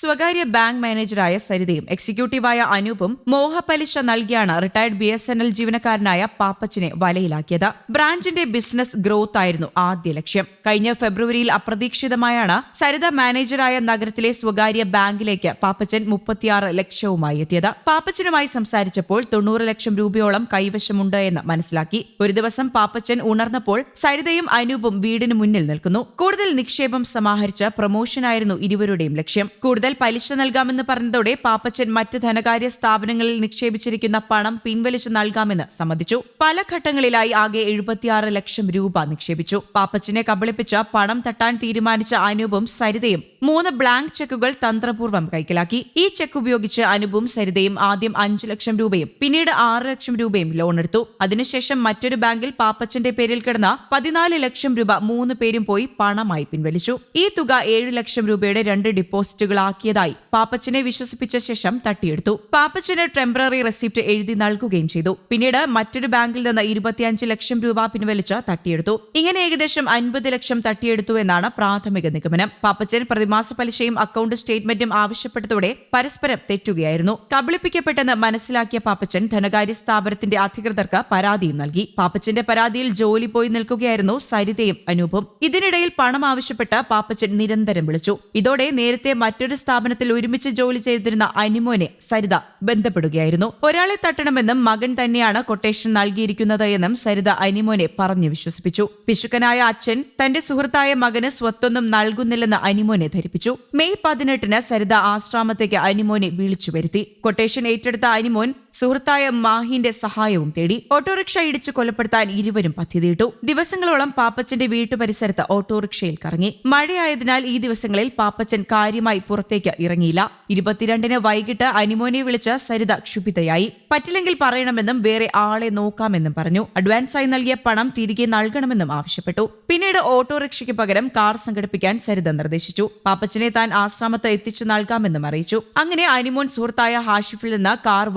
സ്വകാര്യ ബാങ്ക് മാനേജറായ സരിതയും എക്സിക്യൂട്ടീവായ അനൂപും മോഹപലിശ നൽകിയാണ് retired B S N L ജീവനക്കാരനായ പാപ്പച്ചനെ വലയിലാക്കിയത്. ബ്രാഞ്ചിന്റെ ബിസിനസ് ഗ്രോത്ത് ആയിരുന്നു ആദ്യ ലക്ഷ്യം. കഴിഞ്ഞ ഫെബ്രുവരിയിൽ അപ്രതീക്ഷിതമായാണ് സരിത മാനേജറായ നഗരത്തിലെ സ്വകാര്യ ബാങ്കിലേക്ക് പാപ്പച്ചൻ മുപ്പത്തിയാറ് ലക്ഷവുമായി എത്തിയത്. പാപ്പച്ചനുമായി സംസാരിച്ചപ്പോൾ തൊണ്ണൂറ് ലക്ഷം രൂപയോളം കൈവശമുണ്ട് എന്ന് മനസ്സിലാക്കി. ഒരു ദിവസം പാപ്പച്ചൻ ഉണർന്നപ്പോൾ സരിതയും അനൂപും വീടിന് മുന്നിൽ നിൽക്കുന്നു. കൂടുതൽ നിക്ഷേപം സമാഹരിച്ച പ്രൊമോഷനായിരുന്നു ഇരുവരുടെയും ലക്ഷ്യം. കൂടുതൽ പലിശ നൽകാമെന്ന് പറഞ്ഞതോടെ പാപ്പച്ചൻ മറ്റ് ധനകാര്യ സ്ഥാപനങ്ങളിൽ നിക്ഷേപിച്ചിരിക്കുന്ന പണം പിൻവലിച്ചു നൽകാമെന്ന് സമ്മതിച്ചു. പല ഘട്ടങ്ങളിലായി ആകെ എഴുപത്തിയാറ് ലക്ഷം രൂപ നിക്ഷേപിച്ചു. പാപ്പച്ചനെ കബളിപ്പിച്ച പണം തട്ടാൻ തീരുമാനിച്ച അനൂപും സരിതയും മൂന്ന് ബ്ലാങ്ക് ചെക്കുകൾ തന്ത്രപൂർവം കൈക്കലാക്കി. ഈ ചെക്ക് ഉപയോഗിച്ച് അനുപും സരിതയും ആദ്യം അഞ്ചു ലക്ഷം രൂപയും പിന്നീട് ആറ് ലക്ഷം രൂപയും ലോൺ എടുത്തു. അതിനുശേഷം മറ്റൊരു ബാങ്കിൽ പാപ്പച്ചന്റെ പേരിൽ കിടന്ന പതിനാല് ലക്ഷം രൂപ മൂന്ന് പേരും പോയി പണമായി പിൻവലിച്ചു. ഈ തുക ഏഴ് ലക്ഷം രൂപയുടെ രണ്ട് ഡിപ്പോസിറ്റുകളാക്കിയതായി പാപ്പച്ചനെ വിശ്വസിപ്പിച്ച ശേഷം തട്ടിയെടുത്തു. പാപ്പച്ചന് ടെമ്പററി റെസിപ്റ്റ് എഴുതി നൽകുകയും ചെയ്തു. പിന്നീട് മറ്റൊരു ബാങ്കിൽ നിന്ന് ഇരുപത്തിയഞ്ച് ലക്ഷം രൂപ പിൻവലിച്ച് തട്ടിയെടുത്തു. ഇങ്ങനെ ഏകദേശം അൻപത് ലക്ഷം തട്ടിയെടുത്തു എന്നാണ് പ്രാഥമിക നിഗമനം. പാപ്പച്ചൻ പ്രതിമാസ പലിശയും അക്കൌണ്ട് സ്റ്റേറ്റ്മെന്റും ആവശ്യപ്പെട്ടതോടെ പരസ്പരം തെറ്റുകയായിരുന്നു. കബളിപ്പിക്കപ്പെട്ടെന്ന് മനസ്സിലാക്കിയ പാപ്പച്ചൻ ധനകാര്യ സ്ഥാപനത്തിന്റെ അധികൃതർക്ക് പരാതിയും നൽകി. പാപ്പച്ചന്റെ പരാതിയിൽ ജോലി പോയി നിൽക്കുകയായിരുന്നു സരിതയും അനൂപും. ഇതിനിടയിൽ പണം ആവശ്യപ്പെട്ട് പാപ്പച്ചൻ നിരന്തരം വിളിച്ചു. ഇതോടെ നേരത്തെ മറ്റൊരു സ്ഥാപനത്തിൽ ഒരുമിച്ച് ജോലി ചെയ്തിരുന്ന അനിമോനെ സരിത ബന്ധപ്പെടുകയായിരുന്നു. ഒരാളെ തട്ടണമെന്നും മകൻ തന്നെയാണ് കൊട്ടേഷൻ നൽകിയിരിക്കുന്നത് എന്നും സരിത അനിമോനെ പറഞ്ഞു വിശ്വസിപ്പിച്ചു. പിശുക്കനായ അച്ഛൻ തന്റെ സുഹൃത്തായ മകന് സ്വത്തൊന്നും നൽകുന്നില്ലെന്ന് അനിമോനെ ധരിപ്പിച്ചു മെയ് പതിനെട്ടിന് സരിത ആശ്രാമത്തേക്ക് അനിമോനെ വിളിച്ചു വരുത്തി. കൊട്ടേഷൻ ഏറ്റെടുത്ത അനിമോൻ സുഹൃത്തായ മാഹിന്റെ സഹായവും തേടി ഓട്ടോറിക്ഷ ഇടിച്ചു കൊലപ്പെടുത്താൻ ഇരുവരും പദ്ധതിയിട്ടു. ദിവസങ്ങളോളം പാപ്പച്ചന്റെ വീട്ടുപരിസരത്ത് ഓട്ടോറിക്ഷയിൽ കറങ്ങി. മഴയായതിനാൽ ഈ ദിവസങ്ങളിൽ പാപ്പച്ചൻ കാര്യമായി പുറത്തേക്ക് ഇറങ്ങിയില്ല. ഇരുപത്തിരണ്ടിന് വൈകിട്ട് അനിമോനെ വിളിച്ച് സരിത ക്ഷുഭിതയായി. പറ്റില്ലെങ്കിൽ പറയണമെന്നും വേറെ ആളെ നോക്കാമെന്നും പറഞ്ഞു. അഡ്വാൻസായി നൽകിയ പണം തിരികെ നൽകണമെന്നും ആവശ്യപ്പെട്ടു. പിന്നീട് ഓട്ടോറിക്ഷയ്ക്ക് പകരം കാർ സംഘടിപ്പിക്കാൻ സരിത നിർദ്ദേശിച്ചു. പാപ്പച്ചനെ താൻ ആശ്രമത്ത് എത്തിച്ചു നൽകാമെന്നും അറിയിച്ചു. അങ്ങനെ അനിമോൻ സുഹൃത്തായ ഹാഷിഫിൽ നിന്ന് കാർ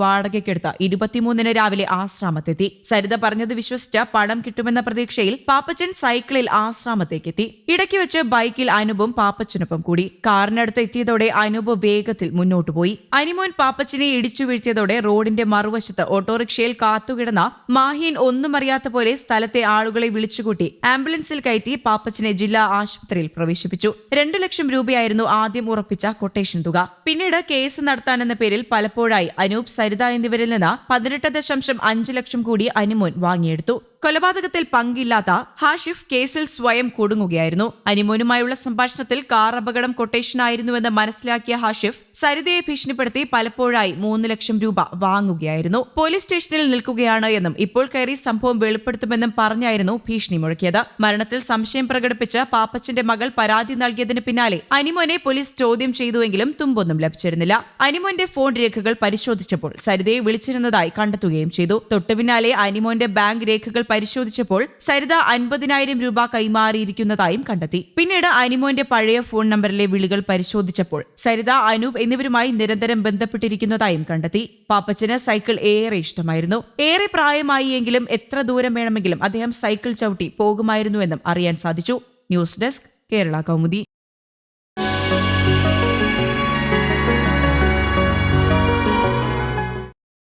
വാടകയ്ക്കെടുത്ത് ഇരുപത്തിമൂന്നിന് രാവിലെ ആശ്രാമത്തെത്തി. സരിത പറഞ്ഞത് വിശ്വസിച്ച് പണം കിട്ടുമെന്ന പ്രതീക്ഷയിൽ പാപ്പച്ചൻ സൈക്കിളിൽ ആശ്രാമത്തേക്കെത്തി. ഇടയ്ക്ക് വെച്ച് ബൈക്കിൽ അനുപും പാപ്പച്ചനൊപ്പം കൂടി. കാറിനടുത്ത് എത്തിയതോടെ അനുപ് വേഗത്തിൽ മുന്നോട്ടു പോയി. അനിമോൻ പാപ്പച്ചനെ ഇടിച്ചു വീഴ്ത്തിയതോടെ റോഡിന്റെ മറുവശത്ത് ഓട്ടോറിക്ഷയിൽ കാത്തുകിടന്ന മാഹീൻ ഒന്നും അറിയാത്ത പോലെ സ്ഥലത്തെ ആളുകളെ വിളിച്ചുകൂട്ടി ആംബുലൻസിൽ കയറ്റി പാപ്പച്ചനെ ജില്ലാ ആശുപത്രിയിൽ പ്രവേശിപ്പിച്ചു. രണ്ടു ലക്ഷം രൂപയായിരുന്നു ആദ്യം ഉറപ്പിച്ച കൊട്ടേഷൻ തുക. പിന്നീട് കേസ് നടത്താനെന്ന പേരിൽ പലപ്പോഴായി അനൂപ് സരിത എന്നിവരിൽ നിന്ന് പതിനെട്ട് ദശാംശം അഞ്ച് ലക്ഷം കൂടി അനിമോൻ വാങ്ങിയെടുത്തു. കൊലപാതകത്തിൽ പങ്കില്ലാത്ത ഹാഷിഫ് കേസിൽ സ്വയം കുടുങ്ങുകയായിരുന്നു. അനിമോനുമായുള്ള സംഭാഷണത്തിൽ കാർ അപകടം കൊട്ടേഷനായിരുന്നുവെന്ന് മനസ്സിലാക്കിയ ഹാഷിഫ് സരിതയെ ഭീഷണിപ്പെടുത്തി പലപ്പോഴായി മൂന്ന് ലക്ഷം രൂപ വാങ്ങുകയായിരുന്നു. പോലീസ് സ്റ്റേഷനിൽ നിൽക്കുകയാണ് എന്നും ഇപ്പോൾ കയറി സംഭവം വെളിപ്പെടുത്തുമെന്നും പറഞ്ഞായിരുന്നു ഭീഷണി മുഴക്കിയത്. മരണത്തിൽ സംശയം പ്രകടിപ്പിച്ച് പാപ്പച്ചന്റെ മകൾ പരാതി നൽകിയതിന് പിന്നാലെ അനിമോനെ പോലീസ് ചോദ്യം ചെയ്തുവെങ്കിലും തുമ്പൊന്നും ലഭിച്ചിരുന്നില്ല. അനിമോന്റെ ഫോൺ രേഖകൾ പരിശോധിച്ചപ്പോൾ സരിതയെ വിളിച്ചിരുന്നതായി കണ്ടെത്തുകയും ചെയ്തു. തൊട്ടു പിന്നാലെ അനിമോന്റെ ബാങ്ക് രേഖകൾ പരിശോധിച്ചപ്പോൾ സരിത അൻപതിനായിരം രൂപ കൈമാറിയിരിക്കുന്നതായും കണ്ടെത്തി. പിന്നീട് അനിമോന്റെ പഴയ ഫോൺ നമ്പറിലെ വിളികൾ പരിശോധിച്ചപ്പോൾ സരിത അനൂപ് എന്നിവരുമായി നിരന്തരം ബന്ധപ്പെട്ടിരിക്കുന്നതായും കണ്ടെത്തി. പാപ്പച്ചന് സൈക്കിൾ ഏറെ ഇഷ്ടമായിരുന്നു. ഏറെ പ്രായമായി എങ്കിലും എത്ര ദൂരം വേണമെങ്കിലും അദ്ദേഹം സൈക്കിൾ ചവിട്ടി പോകുമായിരുന്നുവെന്നും അറിയാൻ സാധിച്ചു. News desk Kerala Kaumudi.